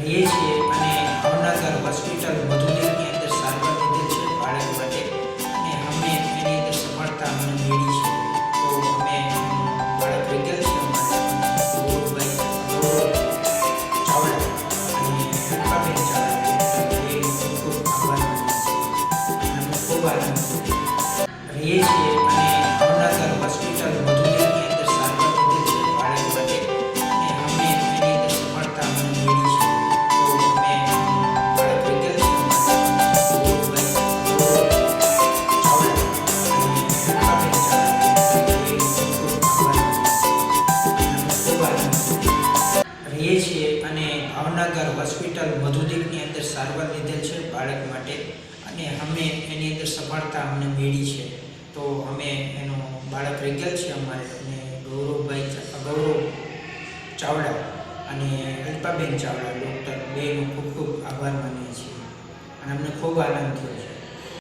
રહીએ છીએ અને ભાવનગર હોસ્પિટલ મધુદેવની અંદર સારવાર લીધેલ છે બાળક માટે અને અમે એની અંદર સફળતા અમને મેળવી છે. તો અમે બાળક રેગલ છે રહીએ ગૌરવભાઈ રહીએ છીએ અને ભાવનગર હોસ્પિટલ મધુદીપની અંદર સારવાર લીધેલ છે બાળક માટે અને અમે એની અંદર સફળતા અમને મેળવી છે. તો અમે એનો બાળક રેગેલ છે અમારે અને ગૌરવભાઈ ગૌરવ ચાવડા અને અલ્પાબેન ચાવડા, ડૉક્ટર, બેનો ખૂબ ખૂબ આભાર માનીએ છીએ. અને અમને ખૂબ આનંદ થયો છે.